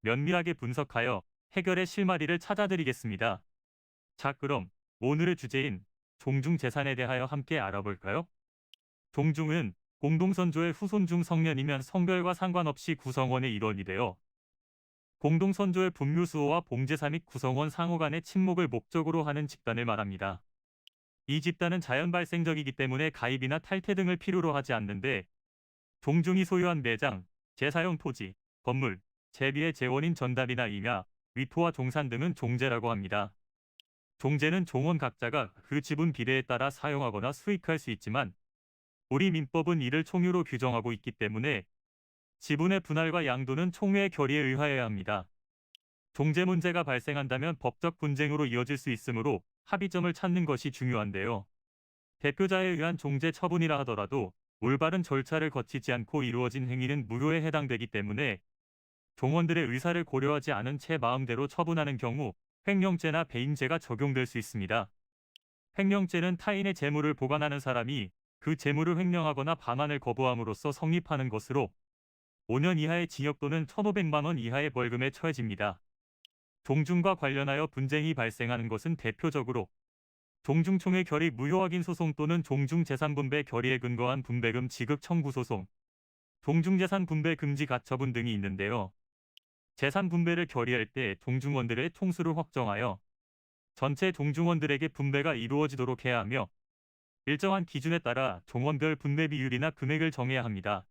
면밀하게 분석하여 해결의 실마리를 찾아드리겠습니다. 자, 그럼 오늘의 주제인 종중 재산에 대하여 함께 알아볼까요? 종중은 공동선조의 후손 중 성년이면 성별과 상관없이 구성원의 일원이 되어 공동선조의 분묘수호와 봉제사 및 구성원 상호 간의 친목을 목적으로 하는 집단을 말합니다. 이 집단은 자연 발생적이기 때문에 가입이나 탈퇴 등을 필요로 하지 않는데 종중이 소유한 매장, 재사용 토지, 건물, 제비의 재원인 전답이나 임야, 위토와 종산 등은 종재라고 합니다. 종재는 종원 각자가 그 지분 비례에 따라 사용하거나 수익할 수 있지만 우리 민법은 이를 총유로 규정하고 있기 때문에 지분의 분할과 양도는 총회의 결의에 의하여야 합니다. 종재 문제가 발생한다면 법적 분쟁으로 이어질 수 있으므로 합의점을 찾는 것이 중요한데요. 대표자에 의한 종재 처분이라 하더라도 올바른 절차를 거치지 않고 이루어진 행위는 무효에 해당되기 때문에 종원들의 의사를 고려하지 않은 채 마음대로 처분하는 경우 횡령죄나 배임죄가 적용될 수 있습니다. 횡령죄는 타인의 재물을 보관하는 사람이 그 재물을 횡령하거나 반환을 거부함으로써 성립하는 것으로 5년 이하의 징역 또는 1,500만 원 이하의 벌금에 처해집니다. 종중과 관련하여 분쟁이 발생하는 것은 대표적으로 종중총회 결의 무효 확인 소송 또는 종중 재산 분배 결의에 근거한 분배금 지급 청구 소송, 종중 재산 분배 금지 가처분 등이 있는데요. 재산 분배를 결의할 때 종중원들의 총수를 확정하여 전체 종중원들에게 분배가 이루어지도록 해야 하며 일정한 기준에 따라 종원별 분배 비율이나 금액을 정해야 합니다.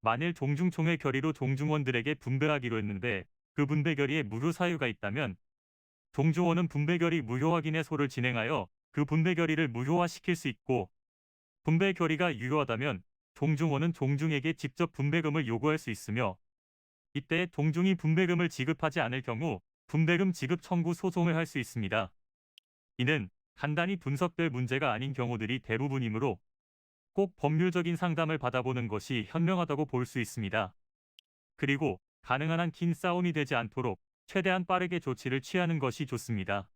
만일 종중총회 결의로 종중원들에게 분배하기로 했는데 그 분배 결의에 무효 사유가 있다면 종중원은 분배 결의 무효 확인의 소를 진행하여 그 분배 결의를 무효화시킬 수 있고 분배 결의가 유효하다면 종중원은 종중에게 직접 분배금을 요구할 수 있으며 이때 종중이 분배금을 지급하지 않을 경우 분배금 지급 청구 소송을 할 수 있습니다. 이는 간단히 분석될 문제가 아닌 경우들이 대부분이므로 꼭 법률적인 상담을 받아보는 것이 현명하다고 볼 수 있습니다. 그리고 가능한 한 긴 싸움이 되지 않도록 최대한 빠르게 조치를 취하는 것이 좋습니다.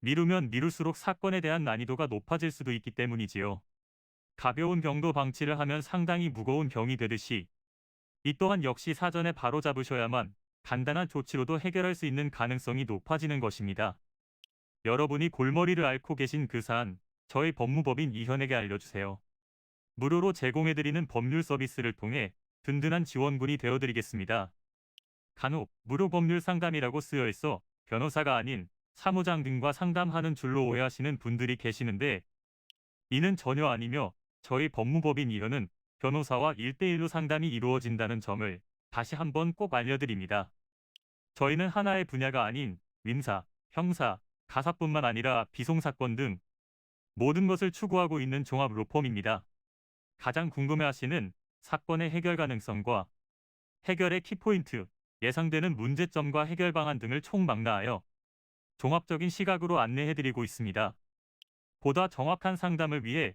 미루면 미룰수록 사건에 대한 난이도가 높아질 수도 있기 때문이지요. 가벼운 병도 방치를 하면 상당히 무거운 병이 되듯이 이 또한 역시 사전에 바로 잡으셔야만 간단한 조치로도 해결할 수 있는 가능성이 높아지는 것입니다. 여러분이 골머리를 앓고 계신 그 사안, 저희 법무법인 이현에게 알려주세요. 무료로 제공해드리는 법률 서비스를 통해 든든한 지원군이 되어드리겠습니다. 간혹 무료 법률 상담이라고 쓰여 있어 변호사가 아닌 사무장 등과 상담하는 줄로 오해하시는 분들이 계시는데 이는 전혀 아니며 저희 법무법인 이현은 변호사와 1대1로 상담이 이루어진다는 점을 다시 한번 꼭 알려드립니다. 저희는 하나의 분야가 아닌 민사, 형사, 가사뿐만 아니라 비송사건 등 모든 것을 추구하고 있는 종합 로펌입니다. 가장 궁금해하시는 사건의 해결 가능성과 해결의 키포인트, 예상되는 문제점과 해결 방안 등을 총망라하여 종합적인 시각으로 안내해드리고 있습니다. 보다 정확한 상담을 위해